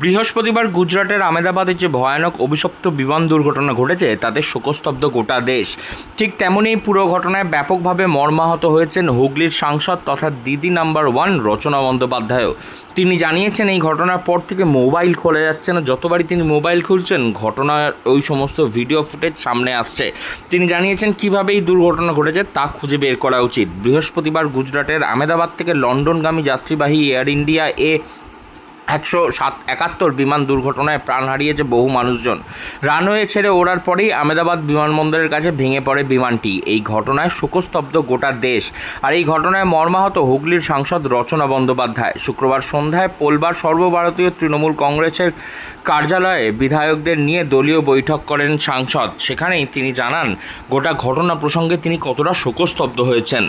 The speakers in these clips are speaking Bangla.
বৃহস্পতিবার গুজরাটের আমেদাবাদে যে ভয়ানক অভিশপ্ত বিমান দুর্ঘটনা ঘটেছে, তাতে শোকস্তব্ধ গোটা দেশ। ঠিক তেমনই পুরো ঘটনায় ব্যাপকভাবে মর্মাহত হয়েছেন হুগলির সাংসদ তথা দিদি নাম্বার ওয়ান রচনা বন্দ্যোপাধ্যায়ও। তিনি জানিয়েছেন, এই ঘটনার পর থেকে মোবাইল খোলা যাচ্ছে না। যতবারই তিনি মোবাইল খুলছেন, ঘটনার ওই সমস্ত ভিডিও ফুটেজ সামনে আসছে। তিনি জানিয়েছেন, কীভাবে এই দুর্ঘটনা ঘটেছে তা খুঁজে বের করা উচিত। বৃহস্পতিবার গুজরাটের আমেদাবাদ থেকে লন্ডনগামী যাত্রীবাহী এয়ার ইন্ডিয়া এ একশো সাত একাত্তর বিমান দুর্ঘটনায় প্রাণ হারিয়েছে বহু মানুষজন। রানওয়ে ছেড়ে ওড়ার পরেই আমেদাবাদ বিমানবন্দরের কাছে ভেঙে পড়ে বিমানটি। এই ঘটনায় শোকস্তব্ধ গোটা দেশ। আর এই ঘটনায় মর্মাহত হুগলির সাংসদ রচনা বন্দ্যোপাধ্যায়। শুক্রবার সন্ধ্যায় পোলবার সর্বভারতীয় তৃণমূল কংগ্রেসের কার্যালয়ে বিধায়কদের নিয়ে দলীয় বৈঠক করেন সাংসদ। সেখানেই তিনি জানান, গোটা ঘটনা প্রসঙ্গে তিনি কতটা শোকস্তব্ধ হয়েছেন।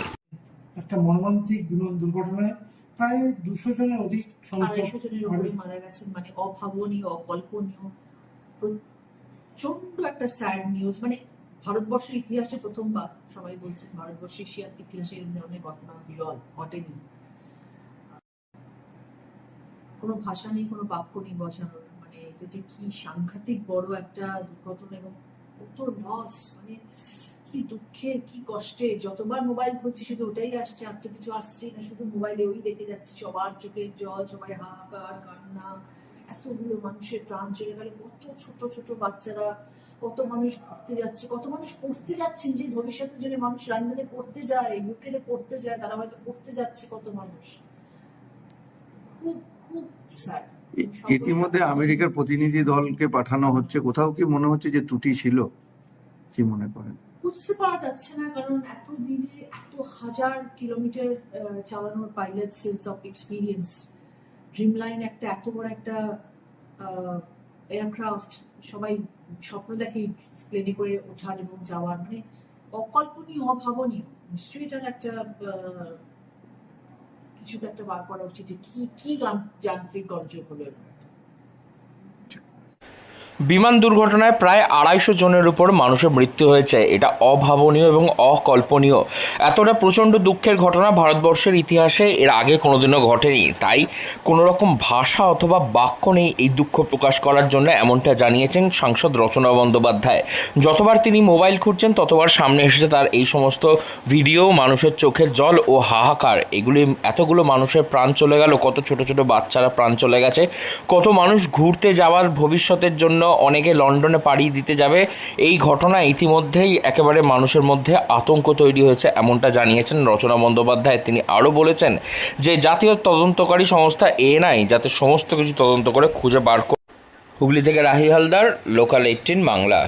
একটা মর্মান্তিক বিমান দুর্ঘটনায় প্রায় দুশো জনের অধিক আড়াইশো জনের উপরে মারা গেছেন মানে অভাবনীয় অকল্পনীয় প্রচণ্ড একটা স্যাড নিউজ মানে ভারতবর্ষের ইতিহাসে প্রথমবার সবাই বলছেন ভারতবর্ষের এশিয়ার ইতিহাসে এরকম ধরনের ঘটনা বিরল ঘটেনি। কোনো ভাষা নেই কোনো বাক্য নেই বোঝানোর মানে এটা যে কি সাংঘাতিক বড় একটা দুর্ঘটনা এবং কত লস মানে কি দুঃখের, কি কষ্টে যতবার মোবাইল খুলছি শুধু ওটাই আসছে, আর তো কিছু আসছেই না। শুধু মোবাইলে ওই দেখে যাচ্ছি, সবার চোখের জল, সবাই হাহাকার, কান্না, এতগুলো মানুষের প্রাণ চলে গেল, কত ছোট ছোট বাচ্চারা, কত মানুষ ঘুরতে যাচ্ছে, কত মানুষ পড়তে যাচ্ছেন যে ভবিষ্যতের জন্য মানুষ লন্ডনে পড়তে যায় বুকেরে পড়তে যায়, তারা হয়তো পড়তে যাচ্ছে কত মানুষ। খুব খুব স্যাড ইতিমধ্যে আমেরিকার প্রতিনিধি দলকে পাঠানো হচ্ছে। কোথাও কি মনে হচ্ছে যে ত্রুটি ছিল? কি মনে করেন? বুঝতে পারা যাচ্ছে না, কারণ এত দিনে এত হাজার কিলোমিটার চালানোর pilot sales of experience dream line একটা এত বড় একটা এয়ারক্রাফট সবাই স্বপ্ন দেখে প্লেনে করে ওঠার এবং যাওয়ার মানে অকল্পনীয়, অভাবনীয় নিশ্চয়ই এটার একটা কিছু তো একটা বার করা উচিত যে কি কি যান্ত্রিক গর্জন হলো। বিমান দুর্ঘটনায় প্রায় আড়াইশো জনের উপর মানুষের মৃত্যু হয়েছে। এটা অভাবনীয় এবং অকল্পনীয়। এতটা প্রচণ্ড দুঃখের ঘটনা ভারতবর্ষের ইতিহাসে এর আগে কোনোদিনও ঘটেনি। তাই কোনো রকম ভাষা অথবা বাক্য নেই এই দুঃখ প্রকাশ করার জন্য এমনটা জানিয়েছেন সাংসদ রচনা বন্দ্যোপাধ্যায়। যতবার তিনি মোবাইল খুঁজছেন, ততবার সামনে এসেছে তার এই সমস্ত ভিডিও, মানুষের চোখের জল ও হাহাকার। এগুলি এতগুলো মানুষের প্রাণ চলে গেল, কত ছোট ছোট বাচ্চারা প্রাণ চলে গেছে, কত মানুষ ঘুরতে যাওয়ার ভবিষ্যতের জন্য অনেকে লন্ডনে পাড়ি দিতে যাবে। এই ঘটনা ইতিমধ্যেই একেবারে মানুষের মধ্যে আতঙ্ক তৈরি হয়েছে, এমনটা জানিয়েছেন রচনা বন্দ্যোপাধ্যায়। তিনি আরও বলেছেন যে, জাতীয় তদন্তকারী সংস্থা এনআই যাতে সমস্ত কিছু তদন্ত করে খুঁজে বার করে হুগলি থেকে রাহি হালদার লোকাল এইটিন বাংলা।